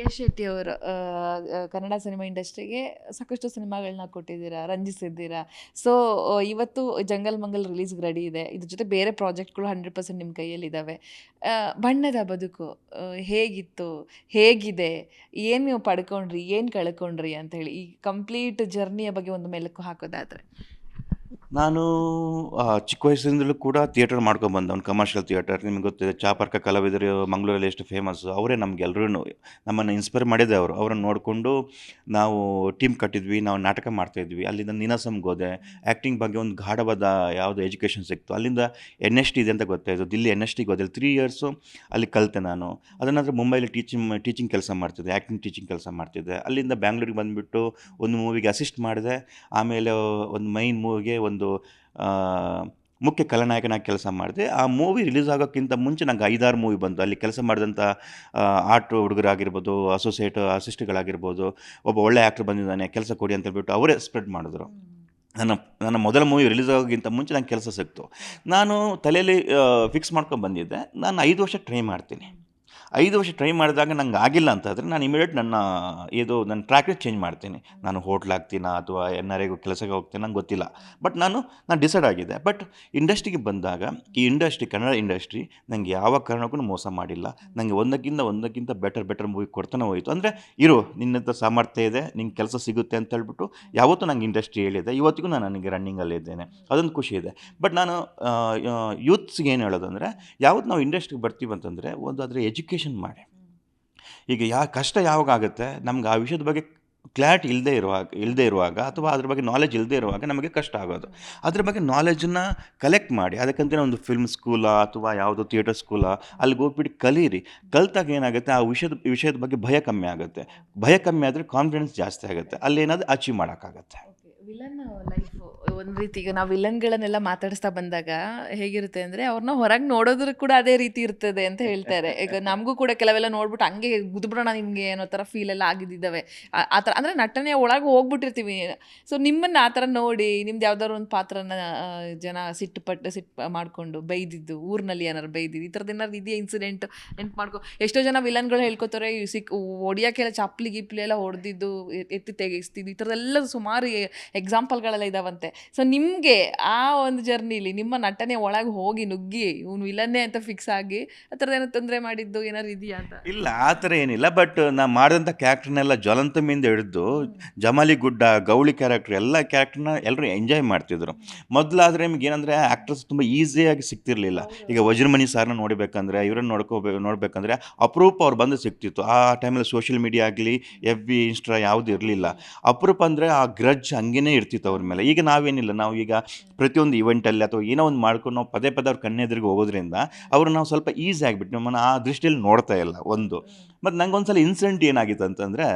ಯಶ್ ಶೆಟ್ಟಿ ಅವರು ಕನ್ನಡ ಸಿನಿಮಾ ಇಂಡಸ್ಟ್ರಿಗೆ ಸಾಕಷ್ಟು ಸಿನಿಮಾಗಳನ್ನ ಕೊಟ್ಟಿದ್ದೀರಾ, ರಂಜಿಸಿದ್ದೀರಾ? ಸೊ ಇವತ್ತು ಜಂಗಲ್ ಮಂಗಲ್ ರಿಲೀಸ್ಗೆ ರೆಡಿ ಇದೆ. ಇದ್ರ ಜೊತೆ ಬೇರೆ ಪ್ರಾಜೆಕ್ಟ್ಗಳು ಹಂಡ್ರೆಡ್ ಪರ್ಸೆಂಟ್ ನಿಮ್ಮ ಕೈಯಲ್ಲಿದ್ದಾವೆ ಬಣ್ಣದ ಬದುಕು ಹೇಗಿತ್ತು, ಹೇಗಿದೆ, ಏನು ನೀವು ಪಡ್ಕೊಂಡ್ರಿ, ಏನು ಕಳ್ಕೊಂಡ್ರಿ ಅಂತ ಹೇಳಿ ಈ ಕಂಪ್ಲೀಟ್ ಜರ್ನಿಯ ಬಗ್ಗೆ ಒಂದು ಮೆಲುಕು ಹಾಕೋದಾದ್ರೆ. ನಾನು ಚಿಕ್ಕ ವಯಸ್ಸಿನಿಂದಲೂ ಕೂಡ ಥಿಯೇಟರ್ ಮಾಡ್ಕೊಂಡು ಬಂದವನು ಕಮರ್ಷಿಯಲ್ ಥಿಯೇಟರ್ ನಿಮಗೆ ಗೊತ್ತಿದೆ ಚಾಪರ್ಕ ಕಲಾವಿದರು ಮಂಗಳೂರಲ್ಲಿ ಎಷ್ಟು ಫೇಮಸ್ಸು ಅವರೇ ನಮಗೆಲ್ಲರೂ ನಮ್ಮನ್ನು ಇನ್ಸ್ಪೈರ್ ಮಾಡಿದೆ ಅವರು. ಅವರನ್ನು ನೋಡಿಕೊಂಡು ನಾವು ಟೀಮ್ ಕಟ್ಟಿದ್ವಿ, ನಾವು ನಾಟಕ ಮಾಡ್ತಾಯಿದ್ವಿ. ಅಲ್ಲಿಂದ ನೀನಾಸಮ್ಗೆ ಹೋದೆ. ಆ್ಯಕ್ಟಿಂಗ್ ಬಗ್ಗೆ ಒಂದು ಗಾಢವಾದ ಯಾವುದು ಎಜುಕೇಷನ್ ಸಿಕ್ತು. ಅಲ್ಲಿಂದ ಎನ್ ಎಸ್ ಟಿ ಇದೆ ಅಂತ ಗೊತ್ತಾಯಿತು. ದಿಲ್ಲಿ ಎನ್ ಎಸ್ ಟಿಗೆ ಹೋದೆ. ತ್ರೀ ಇಯರ್ಸು ಅಲ್ಲಿ ಕಲಿತೆ ನಾನು. ಅದನ್ನಾದರೆ ಮುಂಬೈಲಿ ಟೀಚಿಂಗ್ ಟೀಚಿಂಗ್ ಕೆಲಸ ಮಾಡ್ತಿದ್ದೆ. ಆ್ಯಕ್ಟಿಂಗ್ ಟೀಚಿಂಗ್ ಕೆಲಸ ಮಾಡ್ತಿದ್ದೆ. ಅಲ್ಲಿಂದ ಬ್ಯಾಂಗ್ಳೂರಿಗೆ ಬಂದುಬಿಟ್ಟು ಒಂದು ಮೂವಿಗೆ ಅಸಿಸ್ಟ್ ಮಾಡಿದೆ. ಆಮೇಲೆ ಒಂದು ಮೈನ್ ಮೂವಿಗೆ ಒಂದು ಆ, ಮುಖ್ಯ ಖಲನಾಯಕನಾಗಿ ಕೆಲಸ ಮಾಡಿದೆ. ಆ ಮೂವಿ ರಿಲೀಸ್ ಆಗೋಕ್ಕಿಂತ ಮುಂಚೆ ನಂಗೆ ಐದಾರು ಮೂವಿ ಬಂತು. ಅಲ್ಲಿ ಕೆಲಸ ಮಾಡಿದಂಥ ಆರ್ಟ್ ಹುಡುಗರಾಗಿರ್ಬೋದು ಅಸೋಸಿಯೇಟ್ ಅಸಿಸ್ಟ್ಗಳಾಗಿರ್ಬೋದು ಒಬ್ಬ ಒಳ್ಳೆ ಆ್ಯಕ್ಟ್ರ್ ಬಂದಿದ್ದಾನೆ ಕೆಲಸ ಕೊಡಿ ಅಂತ ಹೇಳ್ಬಿಟ್ಟು ಅವರೇ ಸ್ಪ್ರೆಡ್ ಮಾಡಿದ್ರು. ನನ್ನ ನನ್ನ ಮೊದಲ ಮೂವಿ ರಿಲೀಸ್ ಆಗೋಕ್ಕಿಂತ ಮುಂಚೆ ನಂಗೆ ಕೆಲಸ ಸಿಕ್ತು. ನಾನು ತಲೆಯಲ್ಲಿ ಫಿಕ್ಸ್ ಮಾಡ್ಕೊಂಡು ಬಂದಿದ್ದೆ. ನಾನು ಐದು ವರ್ಷ ಟ್ರೈ ಮಾಡ್ತೀನಿ. ಐದು ವರ್ಷ ಟ್ರೈ ಮಾಡಿದಾಗ ನಂಗೆ ಆಗಿಲ್ಲ ಅಂತಂದರೆ ನಾನು ಇಮಿಡಿಯೇಟ್ ನನ್ನ ಇದು ನನ್ನ ಟ್ರ್ಯಾಕ್ಗೆ ಚೇಂಜ್ ಮಾಡ್ತೀನಿ. ನಾನು ಹೋಟ್ಲ್ ಹಾಕ್ತೀನ ಅಥವಾ ಎನ್ ಆರ್ ಐಗೂ ಕೆಲಸಕ್ಕೆ ಹೋಗ್ತೀನಿ ನಂಗೆ ಗೊತ್ತಿಲ್ಲ. ಬಟ್ ನಾನು ನಾನು ಡಿಸೈಡ್ ಆಗಿದೆ ಬಟ್ ಇಂಡಸ್ಟ್ರಿಗೆ ಬಂದಾಗ, ಈ ಇಂಡಸ್ಟ್ರಿ ಕನ್ನಡ ಇಂಡಸ್ಟ್ರಿ ನನಗೆ ಯಾವ ಕಾರಣಕ್ಕೂ ಮೋಸ ಮಾಡಿಲ್ಲ. ನನಗೆ ಒಂದಕ್ಕಿಂತ ಒಂದಕ್ಕಿಂತ ಬೆಟರ್ ಬೆಟರ್ ಮೂವಿ ಕೊಡ್ತಾನೆ ಹೋಯಿತು. ಅಂದರೆ ಇರು ನಿನ್ನಂಥ ಸಾಮರ್ಥ್ಯ ಇದೆ, ನಿಂಗೆ ಕೆಲಸ ಸಿಗುತ್ತೆ ಅಂತ ಹೇಳ್ಬಿಟ್ಟು ಯಾವತ್ತೂ ನಂಗೆ ಇಂಡಸ್ಟ್ರಿ ಹೇಳಿದೆ. ಇವತ್ತಿಗೂ ನಾನು ನನಗೆ ರನ್ನಿಂಗಲ್ಲಿ ಇದ್ದೇನೆ. ಅದೊಂದು ಖುಷಿ ಇದೆ. ಬಟ್ ನಾನು ಯೂತ್ಸ್ಗೆ ಏನು ಹೇಳೋದಂದರೆ, ಯಾವತ್ತು ನಾವು ಇಂಡಸ್ಟ್ರಿಗೆ ಬರ್ತೀವಿ ಅಂತಂದರೆ ಒಂದು ಅದರ ಎಜುಕೇಷನ್ ಮಾಡಿ. ಈಗ ಯಾ ಕಷ್ಟ ಯಾವಾಗ ಆಗುತ್ತೆ? ನಮ್ಗೆ ಆ ವಿಷಯದ ಬಗ್ಗೆ ಕ್ಲಾರಿಟಿ ಇಲ್ಲದೆ ಇರುವಾಗ ಇಲ್ಲದೆ ಇರುವಾಗ ಅಥವಾ ಅದ್ರ ಬಗ್ಗೆ ನಾಲೆಜ್ ಇಲ್ಲದೆ ಇರುವಾಗ ನಮಗೆ ಕಷ್ಟ ಆಗೋದು. ಅದ್ರ ಬಗ್ಗೆ ನಾಲೆಜನ್ನ ಕಲೆಕ್ಟ್ ಮಾಡಿ ಅದಕ್ಕಂತ ಒಂದು ಫಿಲ್ಮ್ ಸ್ಕೂಲಾ ಅಥವಾ ಯಾವುದೋ ಥಿಯೇಟರ್ ಸ್ಕೂಲಾ ಅಲ್ಲಿಗೆ ಹೋಗ್ಬಿಟ್ಟು ಕಲೀರಿ. ಕಲ್ತಾಗ ಏನಾಗುತ್ತೆ? ಆ ವಿಷಯದ ವಿಷಯದ ಬಗ್ಗೆ ಭಯ ಕಮ್ಮಿ ಆಗುತ್ತೆ. ಭಯ ಕಮ್ಮಿ ಆದರೆ ಕಾನ್ಫಿಡೆನ್ಸ್ ಜಾಸ್ತಿ ಆಗುತ್ತೆ. ಅಲ್ಲಿ ಏನಾದರೂ ಅಚೀವ್ ಮಾಡೋಕ್ಕಾಗತ್ತೆ ಒಂದು ರೀತಿ ಈಗ ನಾವು ವಿಲನ್ಗಳನ್ನೆಲ್ಲ ಮಾತಾಡಿಸ್ತಾ ಬಂದಾಗ ಹೇಗಿರುತ್ತೆ ಅಂದರೆ ಅವ್ರನ್ನ ಹೊರಗೆ ನೋಡೋದ್ರೂ ಕೂಡ ಅದೇ ರೀತಿ ಇರ್ತದೆ ಅಂತ ಹೇಳ್ತಾರೆ. ಈಗ ನಮಗೂ ಕೂಡ ಕೆಲವೆಲ್ಲ ನೋಡ್ಬಿಟ್ಟು ಹಂಗೆ ಗುದ್ಬಿಡೋಣ ನಿಮಗೆ ಅನ್ನೋ ಥರ ಫೀಲ್ ಎಲ್ಲ ಆಗಿದ್ದಾವೆ ಆ- ಥರ ಅಂದರೆ ನಟನೆ ಒಳಗೆ ಹೋಗ್ಬಿಟ್ಟಿರ್ತೀವಿ. ಸೊ ನಿಮ್ಮನ್ನು ಆ ಥರ ನೋಡಿ ನಿಮ್ದು ಯಾವ್ದಾದ್ರು ಒಂದು ಪಾತ್ರನ ಜನ ಸಿಟ್ಟು ಪಟ್ಟು ಸಿಟ್ಟು ಮಾಡಿಕೊಂಡು ಬೈದಿದ್ದು, ಊರಿನಲ್ಲಿ ಏನಾರು ಬೈದಿದ್ದು, ಈ ಥರದ್ದು ಏನಾದ್ರು ಇದೆಯಾ ಇನ್ಸಿಡೆಂಟ್ ನೆನ್ಪು ಮಾಡ್ಕೊ. ಎಷ್ಟೋ ಜನ ವಿಲನ್ಗಳು ಹೇಳ್ಕೊತಾರೆ ಸಿಕ್ ಹೊಡಿಯೋಕ್ಕೆಲ್ಲ ಚಪ್ಪಲಿ ಗಿಪ್ಲಿ ಎಲ್ಲ ಹೊಡೆದಿದ್ದು, ಎತ್ತಿ ತೆಗೆಸ್ತಿದ್ದು, ಈ ಥರದ್ದೆಲ್ಲ ಸುಮಾರು ಎಕ್ಸಾಂಪಲ್ಗಳೆಲ್ಲ ಇದಾವಂತೆ. ಸೊ ನಿಮಗೆ ಆ ಒಂದು ಜರ್ನಿಲಿ ನಿಮ್ಮ ನಟನೆ ಒಳಗೆ ಹೋಗಿ ನುಗ್ಗಿ ಇವನು ವಿಲನ್ನೇ ಅಂತ ಫಿಕ್ಸ್ ಆಗಿ ಆ ಥರದ ಏನೋ ತೊಂದರೆ ಮಾಡಿದ್ದು ಏನಾದ್ರು ಇದೆಯಾ ಅಂತ? ಇಲ್ಲ ಆ ಥರ ಏನಿಲ್ಲ. ಬಟ್ ನಾ ಮಾಡಿದಂಥ ಕ್ಯಾರೆಕ್ಟರ್ನೆಲ್ಲ ಜ್ವಲಂತಮಿಂದ ಹಿಡಿದು ಜಮಾಲಿ ಗುಡ್ಡ ಗೌಳಿ ಕ್ಯಾರೆಕ್ಟರ್ ಎಲ್ಲ ಕ್ಯಾರೆಕ್ಟರ್ನ ಎಲ್ಲರೂ ಎಂಜಾಯ್ ಮಾಡ್ತಿದ್ರು. ಮೊದಲಾದ್ರೆ ನಿಮ್ಗೆ ಏನಂದರೆ ಆ್ಯಕ್ಟರ್ಸ್ ತುಂಬ ಈಸಿಯಾಗಿ ಸಿಗ್ತಿರ್ಲಿಲ್ಲ ಈಗ ವಜ್ರಮಣಿ ಸಾರ್ನ ನೋಡಬೇಕಂದ್ರೆ ಇವರನ್ನು ನೋಡ್ಕೋಬೇಕು ನೋಡಬೇಕಂದ್ರೆ ಅಪರೂಪ ಅವ್ರು ಬಂದು ಸಿಗ್ತಿತ್ತು ಆ ಟೈಮಲ್ಲಿ ಸೋಷಿಯಲ್ ಮೀಡಿಯಾ ಆಗಲಿ ಎಫ್ ಬಿ ಇನ್ಸ್ಟಾ ಯಾವುದು ಇರಲಿಲ್ಲ. ಅಪರೂಪ ಅಂದರೆ ಆ ಗ್ರಜ್ ಹಂಗೇ ಇರ್ತಿತ್ತು ಅವ್ರ ಮೇಲೆ. ಈಗ ನಾವೇನಿಲ್ಲ ನಾವು ಈಗ ಪ್ರತಿಯೊಂದು ಇವೆಂಟಲ್ಲಿ ಅಥವಾ ಏನೋ ಒಂದು ಮಾಡ್ಕೊಂಡು ನಾವು ಪದೇ ಪದೇ ಅವ್ರ ಕಣ್ಣೆದ್ರಿಗೆ ಹೋಗೋದ್ರಿಂದ ಅವರು ನಾವು ಸ್ವಲ್ಪ ಈಸಿ ಆಗಿಬಿಟ್ಟು ನಮ್ಮನ್ನು ಆ ದೃಷ್ಟಿಯಲ್ಲಿ ನೋಡ್ತಾ ಇಲ್ಲ ಒಂದು. ಮತ್ತು ನಂಗೆ ಒಂದ್ಸಲ ಇನ್ಸಿಡೆಂಟ್ ಏನಾಗಿತ್ತು ಅಂತಂದರೆ,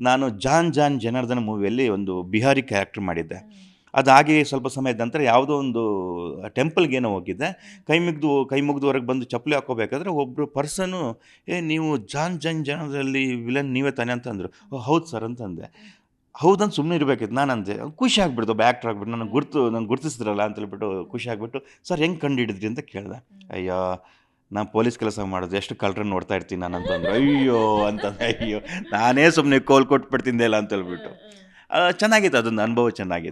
ನಾನು ಜಾನ್ ಜಾನ್ ಜನಾರ್ದನ ಮೂವಿಯಲ್ಲಿ ಒಂದು ಬಿಹಾರಿ ಕ್ಯಾರೆಕ್ಟರ್ ಮಾಡಿದ್ದೆ. ಅದಾಗಿ ಸ್ವಲ್ಪ ಸಮಯದ ನಂತರ ಯಾವುದೋ ಒಂದು ಟೆಂಪಲ್ಗೇನೋ ಹೋಗಿದ್ದೆ. ಕೈ ಮುಗಿದು, ಕೈ ಮುಗ್ದುವರೆಗೆ ಬಂದು ಚಪ್ಪಲಿ ಹಾಕೋಬೇಕಾದ್ರೆ ಒಬ್ಬರು ಪರ್ಸನು ಏ, ನೀವು ಜಾನ್ ಜಾನ್ ಜನರಲ್ಲಿ ವಿಲನ್ ನೀವೇ ತಾನೆ ಅಂತಂದರು. ಹೌದು ಸರ್ ಅಂತಂದೆ. ಹೌದಂತ ಸುಮ್ಮನೆ ಇರಬೇಕಿತ್ತು. ನಾನು ಅಂದೆ ಖುಷಿ ಆಗ್ಬಿಡ್ತು ಒಬ್ಬ ಆ್ಯಕ್ಟ್ರ್ ಆಗ್ಬಿಟ್ಟು ನನಗೆ ಗುರ್ತು ನನಗೆ ಗುರ್ತಿಸಿದ್ರಲ್ಲ ಅಂತ ಹೇಳ್ಬಿಟ್ಟು ಖುಷಿ ಆಗಿಬಿಟ್ಟು ಸರ್ ಹೆಂಗೆ ಕಂಡು ಹಿಡಿದ್ರಿ ಅಂತ ಕೇಳಿದೆ. ಅಯ್ಯೋ ನಾನು ಪೊಲೀಸ್ ಕೆಲಸ ಮಾಡೋದು ಎಷ್ಟು ಕಳ್ರನ್ನ ನೋಡ್ತಾ ಇರ್ತೀನಿ ನಾನು ಅಂತಂದ್ರೆ ಅಯ್ಯೋ ಅಂತಂದ್ರೆ ಅಯ್ಯೋ ನಾನೇ ಸುಮ್ಮನೆ ಕೋಲ್ ಕೊಟ್ಬಿಡ್ತಿದ್ದೆ ಇಲ್ಲ ಅಂತ ಹೇಳ್ಬಿಟ್ಟು. ಚೆನ್ನಾಗಿತ್ತು ಅದೊಂದು ಅನುಭವ ಚೆನ್ನಾಗಿತ್ತು.